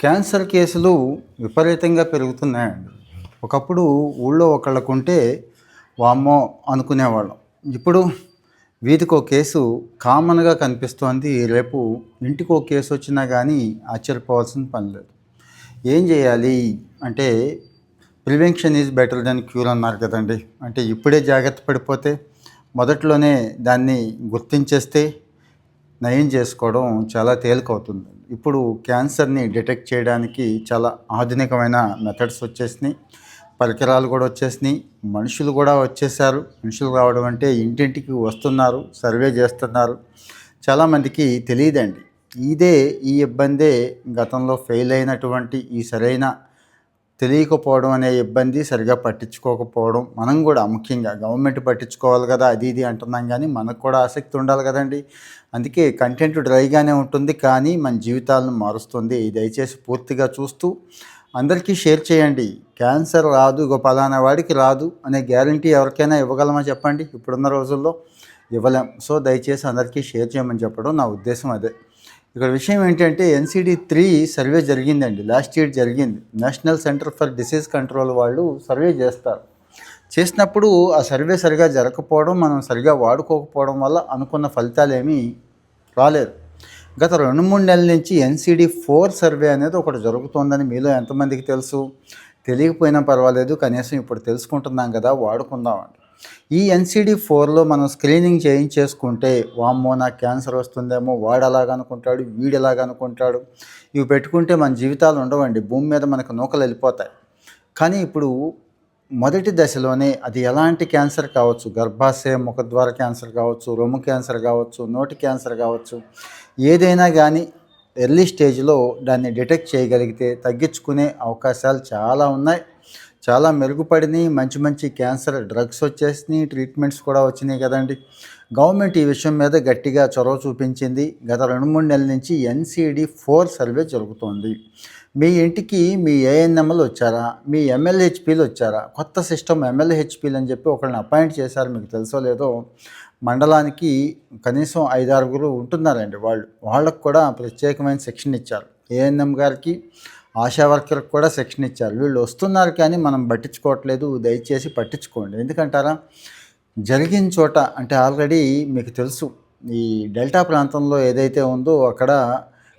Cancer కేసులు విపరీతంగా పెరుగుతున్నాయండి. ఒకప్పుడు ఊళ్ళో ఒకళ్ళకు ఉంటే వామ్మో అనుకునేవాళ్ళం. ఇప్పుడు వీధికో కేసు కామన్గా కనిపిస్తోంది. రేపు ఇంటికి ఒక కేసు వచ్చినా కానీ ఆశ్చర్యపోవాల్సిన పని లేదు. ఏం చేయాలి? అంటే prevention is better then cure అన్నారు కదండి. అంటే ఇప్పుడే జాగ్రత్త పడిపోతే మొదట్లోనే దాన్ని గుర్తించేస్తే నయం చేసుకోవడం చాలా తేలికవుతుంది. ఇప్పుడు క్యాన్సర్ని డిటెక్ట్ చేయడానికి చాలా ఆధునికమైన మెథడ్స్ వచ్చేసినాయి. పరికరాలు కూడా వచ్చేసినాయి. మనుషులు కూడా వచ్చేసారు. మనుషులు రావడం అంటే ఇంటింటికి వస్తున్నారు. సర్వే చేస్తున్నారు. చాలామందికి తెలియదండి. ఇదే ఈ ఇబ్బందే గతంలో ఫెయిల్ అయినటువంటి ఈ సరైన తెలియకపోవడం అనే ఇబ్బంది సరిగా పట్టించుకోకపోవడం మనం కూడా ముఖ్యంగా గవర్నమెంట్ పట్టించుకోవాలి కదా అది ఇది అంటున్నాం కానీ మనకు కూడా ఆసక్తి ఉండాలి కదండి. అందుకే కంటెంట్ డ్రైగానే ఉంటుంది కానీ మన జీవితాలను మారుస్తుంది. దయచేసి పూర్తిగా చూస్తూ అందరికీ షేర్ చేయండి. క్యాన్సర్ రాదు ఇక పలానా వాడికి రాదు అనే గ్యారంటీ ఎవరికైనా ఇవ్వగలమా చెప్పండి? ఇప్పుడున్న రోజుల్లో ఇవ్వలేం. సో దయచేసి అందరికీ షేర్ చేయమని చెప్పడం నా ఉద్దేశం అదే. ఇక్కడ విషయం ఏంటంటే ఎన్సిడి త్రీ సర్వే జరిగిందండి. లాస్ట్ ఇయర్ జరిగింది. National centre for disease control వాళ్ళు సర్వే చేస్తారు. చేసినప్పుడు ఆ సర్వే సరిగా జరగకపోవడం మనం సరిగా వాడుకోకపోవడం వల్ల అనుకున్న ఫలితాలు ఏమీ రాలేదు. గత రెండు మూడు నెలల నుంచి ఎన్సిడి ఫోర్ సర్వే అనేది ఒకటి జరుగుతోందని మీలో ఎంతమందికి తెలుసు? తెలియకపోయినా పర్వాలేదు. కనీసం ఇప్పుడు తెలుసుకుంటున్నాం కదా వాడుకుందామండి ఈ ఎన్సిడి ఫోర్లో మనం స్క్రీనింగ్ చేయించేసుకుంటే వామ్మో నాకు క్యాన్సర్ వస్తుందేమో వాడు అలాగ అనుకుంటాడు వీడు ఎలాగ అనుకుంటాడు ఇవి పెట్టుకుంటే మన జీవితాలు ఉండవండి భూమి మీద మనకు నూకలు వెళ్ళిపోతాయి. కానీ ఇప్పుడు మొదటి దశలోనే అది ఎలాంటి క్యాన్సర్ కావచ్చు గర్భాశయ ముఖద్వార క్యాన్సర్ కావచ్చు రొమ్ము క్యాన్సర్ కావచ్చు నోటి క్యాన్సర్ కావచ్చు ఏదైనా కానీ ఎర్లీ స్టేజ్లో దాన్ని డిటెక్ట్ చేయగలిగితే తగ్గించుకునే అవకాశాలు చాలా ఉన్నాయి. చాలా మెరుగుపడినాయి మంచి మంచి క్యాన్సర్ డ్రగ్స్ వచ్చేసినాయి ట్రీట్మెంట్స్ కూడా వచ్చినాయి కదండి. గవర్నమెంట్ ఈ విషయం మీద గట్టిగా చొరవ చూపించింది. గత రెండు మూడు నెలల నుంచి ఎన్సీడీ ఫోర్ సర్వే జరుగుతోంది. మీ ఇంటికి మీ ఏఎన్ఎంలు వచ్చారా? మీ ఎమ్మెల్యేహెచ్పీలు వచ్చారా? కొత్త సిస్టమ్ ఎమ్మెల్యేహెచ్పీలు అని చెప్పి ఒకరిని అపాయింట్ చేశారు. మీకు తెలుసో లేదో మండలానికి కనీసం ఐదారుగురు ఉంటున్నారండి వాళ్ళు. వాళ్ళకు కూడా ప్రత్యేకమైన సెక్షన్ ఇచ్చారు. ఏఎన్ఎం గారికి ఆశా వర్కర్కి కూడా శిక్షణ ఇచ్చారు. వీళ్ళు వస్తున్నారు కానీ మనం పట్టించుకోవట్లేదు. దయచేసి పట్టించుకోండి. ఎందుకంటారా? జరిగిన చోట అంటే ఆల్రెడీ మీకు తెలుసు ఈ డెల్టా ప్రాంతంలో ఏదైతే ఉందో అక్కడ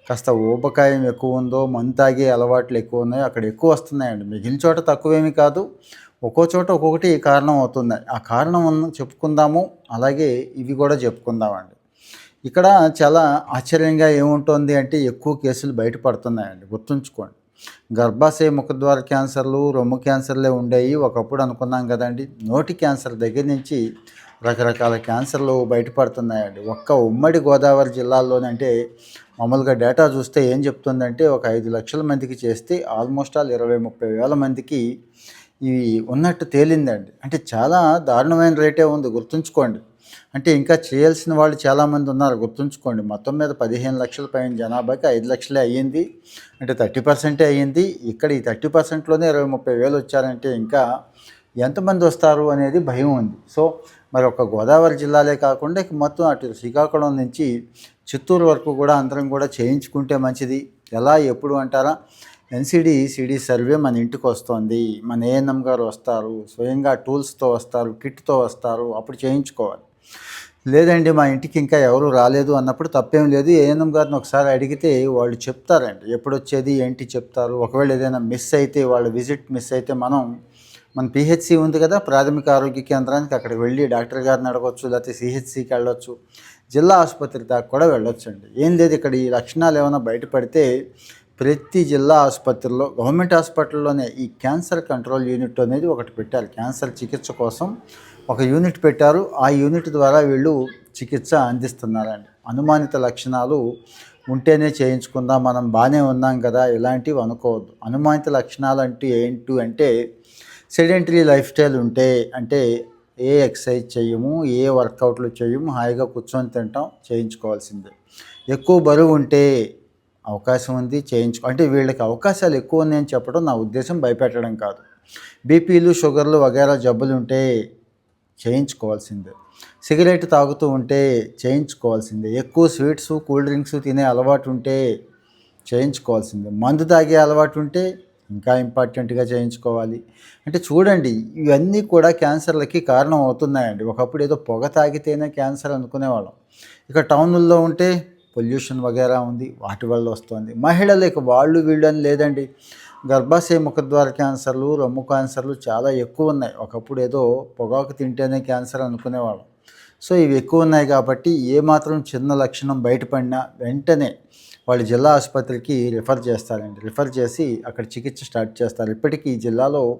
కాస్త ఊబకాయం ఎక్కువ ఉందో మందు తాగే అలవాట్లు ఎక్కువ ఉన్నాయో అక్కడ ఎక్కువ వస్తున్నాయండి. మిగిలిన చోట తక్కువేమీ కాదు. ఒక్కో చోట ఒక్కొక్కటి కారణం అవుతుంది. ఆ కారణం చెప్పుకుందాము. అలాగే ఇవి కూడా చెప్పుకుందామండి. ఇక్కడ చాలా ఆశ్చర్యంగా ఏముంటుంది అంటే ఎక్కువ కేసులు బయటపడుతున్నాయండి. గుర్తుంచుకోండి. గర్భాశయ ముఖద్వార క్యాన్సర్లు రొమ్ము క్యాన్సర్లే ఉండేవి ఒకప్పుడు అనుకున్నాం కదండి నోటి క్యాన్సర్ దగ్గర నుంచి రకరకాల క్యాన్సర్లు బయటపడుతున్నాయండి. ఒక్క ఉమ్మడి గోదావరి జిల్లాల్లోనంటే మామూలుగా డేటా చూస్తే ఏం చెప్తుందంటే ఒక ఐదు లక్షల మందికి చేస్తే ఆల్మోస్ట్ ఆల్ ఇరవై ముప్పై వేల మందికి ఇవి ఉన్నట్టు తేలిందండి. అంటే చాలా దారుణమైన రేటే ఉంది గుర్తుంచుకోండి. అంటే ఇంకా చేయాల్సిన వాళ్ళు చాలామంది ఉన్నారు. గుర్తుంచుకోండి మొత్తం మీద పదిహేను లక్షల పైన జనాభాకి ఐదు లక్షలే అయ్యింది. అంటే థర్టీ పర్సెంటే అయ్యింది. ఇక్కడ ఈ థర్టీ పర్సెంట్లోనే ఇరవై ముప్పై వేలు వచ్చారంటే ఇంకా ఎంతమంది వస్తారు అనేది భయం ఉంది. సో మరి ఒక గోదావరి జిల్లాలే కాకుండా మొత్తం అటు శ్రీకాకుళం నుంచి చిత్తూరు వరకు కూడా అందరం కూడా చేయించుకుంటే మంచిది. ఎలా ఎప్పుడు అంటారా? ఎన్సిడి సిడి సర్వే మన ఇంటికి వస్తుంది. మన ఏఎన్ఎం గారు వస్తారు స్వయంగా టూల్స్తో వస్తారు కిట్తో వస్తారు అప్పుడు చేయించుకోవాలి. లేదండి మా ఇంటికి ఇంకా ఎవరు రాలేదు అన్నప్పుడు తప్పేం లేదు. ఏఎన్ఎం గారిని ఒకసారి అడిగితే వాళ్ళు చెప్తారండి. ఎప్పుడు వచ్చేది ఏంటి చెప్తారు? ఒకవేళ ఏదైనా మిస్ అయితే వాళ్ళ విజిట్ మిస్ అయితే మనం మన పిహెచ్సి ఉంది కదా ప్రాథమిక ఆరోగ్య కేంద్రానికి అక్కడికి వెళ్ళి డాక్టర్ గారిని అడగవచ్చు లేకపోతే సిహెచ్సికి వెళ్ళొచ్చు జిల్లా ఆసుపత్రి దాకా కూడా వెళ్ళొచ్చండి. ఏం లేదు ఇక్కడ ఈ లక్షణాలు ఏమైనా బయటపడితే ప్రతి జిల్లా ఆసుపత్రిలో గవర్నమెంట్ హాస్పిటల్లోనే ఈ క్యాన్సర్ కంట్రోల్ యూనిట్ అనేది ఒకటి పెట్టారు. క్యాన్సర్ చికిత్స కోసం ఒక యూనిట్ పెట్టారు. ఆ యూనిట్ ద్వారా వీళ్ళు చికిత్స అందిస్తున్నారండి. అనుమానిత లక్షణాలు ఉంటేనే చేయించుకుందాం మనం బాగానే ఉన్నాం కదా ఇలాంటివి అనుకోవద్దు. అనుమానిత లక్షణాలు అంటే ఏంటి అంటే సెడెంటరీ లైఫ్ స్టైల్ ఉంటే అంటే ఏ ఎక్సర్సైజ్ చేయము ఏ వర్కౌట్లు చేయము హాయిగా కూర్చొని తింటాం చేయించుకోవాల్సిందే. ఎక్కువ బరువు ఉంటే అవకాశం ఉంది చేయించుకో అంటే వీళ్ళకి అవకాశాలు ఎక్కువ ఉన్నాయని చెప్పడం నా ఉద్దేశం భయపెట్టడం కాదు. బీపీలు షుగర్లు వగైరా జబ్బులు ఉంటే చేయించుకోవాల్సిందే. సిగరెట్ తాగుతూ ఉంటే చేయించుకోవాల్సిందే. ఎక్కువ స్వీట్స్ కూల్ డ్రింక్స్ తినే అలవాటు ఉంటే చేయించుకోవాల్సిందే. మందు తాగే అలవాటు ఉంటే ఇంకా ఇంపార్టెంట్గా చేయించుకోవాలి. అంటే చూడండి ఇవన్నీ కూడా క్యాన్సర్లకి కారణం అవుతున్నాయండి. ఒకప్పుడు ఏదో పొగ తాగితేనే క్యాన్సర్ అనుకునేవాళ్ళం. ఇక టౌనుల్లో ఉంటే పొల్యూషన్ వగేరా ఉంది వాటి వల్ల వస్తుంది. మహిళలకు వాళ్ళు వీళ్ళు అని లేదండి. గర్భాశయ ముఖద్వార క్యాన్సర్లు రొమ్ము క్యాన్సర్లు చాలా ఎక్కువ ఉన్నాయి. ఒకప్పుడు ఏదో పొగాకు తింటేనే క్యాన్సర్ అనుకునేవాళ్ళం. సో ఇవి ఎక్కువ ఉన్నాయి కాబట్టి ఏమాత్రం చిన్న లక్షణం బయటపడినా వెంటనే వాళ్ళు జిల్లా ఆసుపత్రికి రిఫర్ చేస్తారండి. రిఫర్ చేసి అక్కడ చికిత్స స్టార్ట్ చేస్తారు. ఇప్పటికీ ఈ జిల్లాలో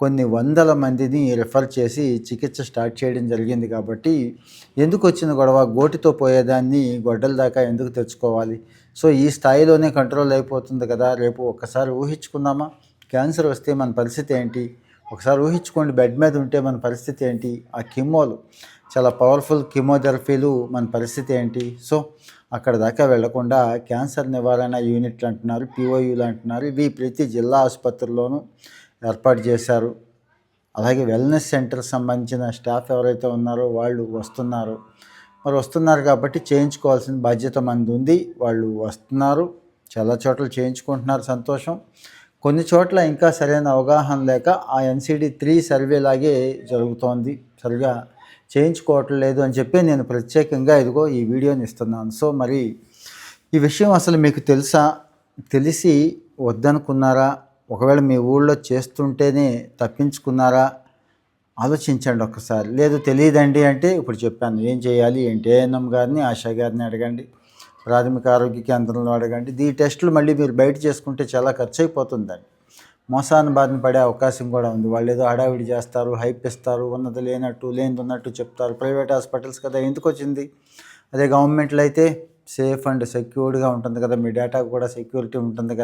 కొన్ని వందల మందిని రిఫర్ చేసి చికిత్స స్టార్ట్ చేయడం జరిగింది కాబట్టి ఎందుకు వచ్చిన గొడవ? గోటితో పోయేదాన్ని గొడ్డల దాకా ఎందుకు తెచ్చుకోవాలి? సో ఈ స్థాయిలోనే కంట్రోల్ అయిపోతుంది కదా. రేపు ఒక్కసారి ఊహించుకుందామా? క్యాన్సర్ వస్తే మన పరిస్థితి ఏంటి? ఒకసారి ఊహించుకోండి. బెడ్ మీద ఉంటే మన పరిస్థితి ఏంటి? ఆ కిమోలు చాలా పవర్ఫుల్ కిమోథెరపీలు మన పరిస్థితి ఏంటి? సో అక్కడ దాకా వెళ్ళకుండా క్యాన్సర్ నివారణ యూనిట్లు అంటున్నారు పిఓయూలు అంటున్నారు. ఇవి ప్రతి జిల్లా ఆసుపత్రుల్లోనూ ఏర్పాటు చేశారు. అలాగే వెల్నెస్ సెంటర్ సంబంధించిన స్టాఫ్ ఎవరైతే ఉన్నారో వాళ్ళు వస్తున్నారు. మరి వస్తున్నారు కాబట్టి చేయించుకోవాల్సిన బాధ్యత మంది ఉంది. వాళ్ళు వస్తున్నారు. చాలా చోట్ల చేయించుకుంటున్నారు సంతోషం. కొన్ని చోట్ల ఇంకా సరైన అవగాహన లేక ఆ ఎన్సిడి త్రీ సర్వే లాగే జరుగుతోంది. సరిగా చేయించుకోవట్లేదు అని చెప్పి నేను ప్రత్యేకంగా ఇదిగో ఈ వీడియోని ఇస్తున్నాను. సో మరి ఈ విషయం అసలు మీకు తెలుసా? తెలిసి వద్దనుకున్నారా? ఒకవేళ మీ ఊళ్ళో చేస్తుంటేనే తప్పించుకున్నారా? ఆలోచించండి ఒక్కసారి. లేదు తెలియదండి అంటే ఇప్పుడు చెప్పాను. ఏం చేయాలి? ఏంటి? ఏఎన్ఎం గారిని ఆశా గారిని అడగండి. ప్రాథమిక ఆరోగ్య కేంద్రంలో అడగండి. ఈ టెస్టులు మళ్ళీ మీరు బయట చేసుకుంటే చాలా ఖర్చు అయిపోతుందండి మోసాన్ని బారిన పడే అవకాశం కూడా ఉంది. వాళ్ళు ఏదో హడావిడి చేస్తారు హైప్ ఇస్తారు ఉన్నది లేనట్టు లేనిది ఉన్నట్టు చెప్తారు. ప్రైవేట్ హాస్పిటల్స్ కదా ఎందుకు వచ్చింది? అదే గవర్నమెంట్లో అయితే సేఫ్ అండ్ సెక్యూర్డ్గా ఉంటుంది కదా. మీ డేటా కూడా సెక్యూరిటీ ఉంటుంది కదా.